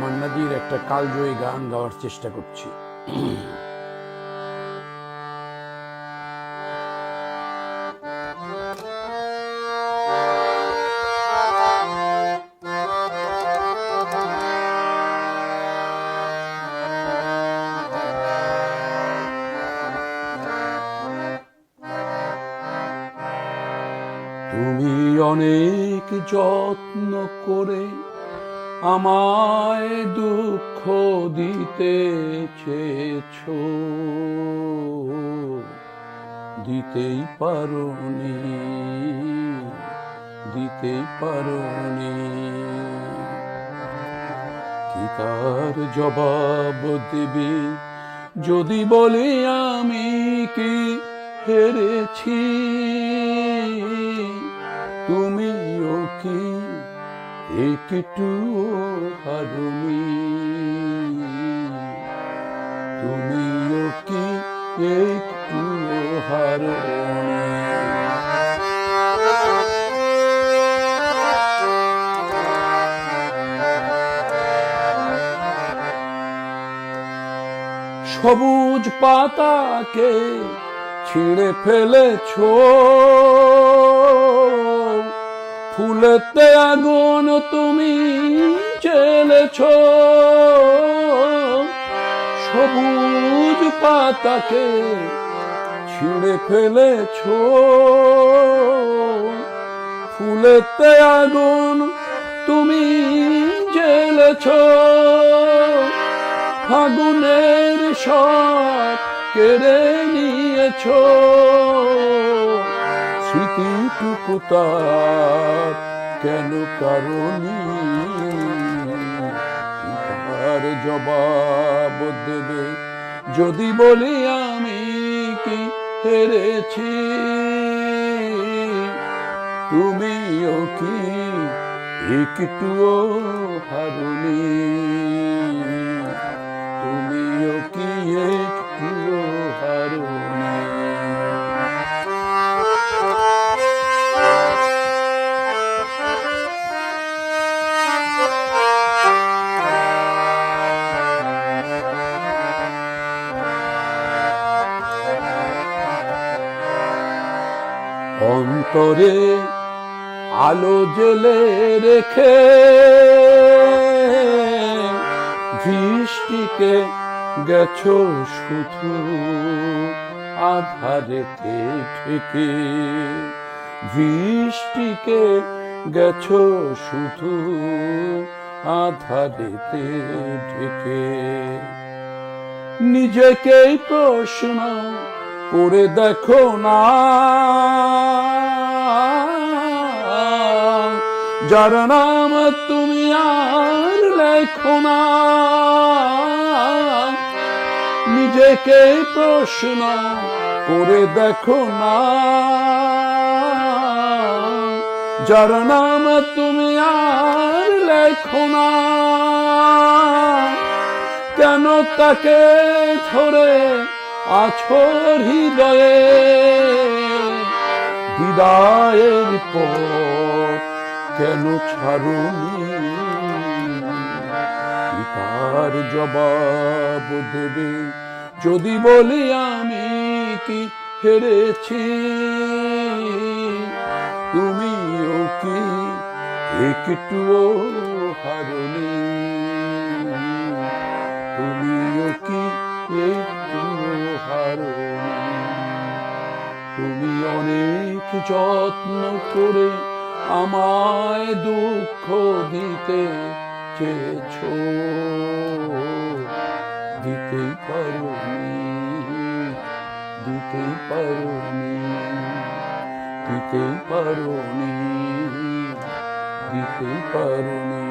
নাজির একটা কালজয়ী গান গাওয়ার চেষ্টা করছি। তুমি অনেক যত্ন করে আমায় দুঃখ দিতে চেয়েছ। দিতেই পারোনি দিতেই পারোনি। কি তার জবাব দেবে? যদি বলি আমি কি হেরেছি? তুমিও কি একটু হারুনি। তুমিও কি একটু হারুনি? সবুজ পাতাকে ছিঁড়ে ফেলেছ। ফুলেতে আগুন তুমি চেলেছ। সবুজ পাতাকে ছিঁড়ে ফেলেছ। ফুলেতে আগুন তুমি জেলেছ ফাগুনের সব কেড়ে নিয়েছ। স্মৃতিটুকু তার কেন কারণি? তার জবাব দেবে, যদি বলি আমি কি হেরেছি? তুমিও কি একটুও হারুনি? অন্তরে আলো জেলে রেখে দৃষ্টিকে গেছো শুধু আধারেতে ঠেকে দৃষ্টিকে গেছো শুধু আধারেতে ঢেকে নিজেকেই প্রশ্ন করে দেখো না। যার নাম তুমি আর লেখো না। নিজেকে প্রশ্ন করে দেখো না। যার নাম তুমি আর লেখো না। কেন তাকে ধরে আছর হৃদয়ে বিদায়ের কেন ছাড়ুনি? তার জবাব দেবে, যদি বলি আমি কি হেরেছি? তুমিও কি একটুও হারনি? তুমিও কি তুমি অনেক যত্ন করে আমায় দুঃখ দিতে চেয়েছ। দিতেই পারোনি দিতেই পারোনি দিতেই পারোনি দিতেই পারোনি।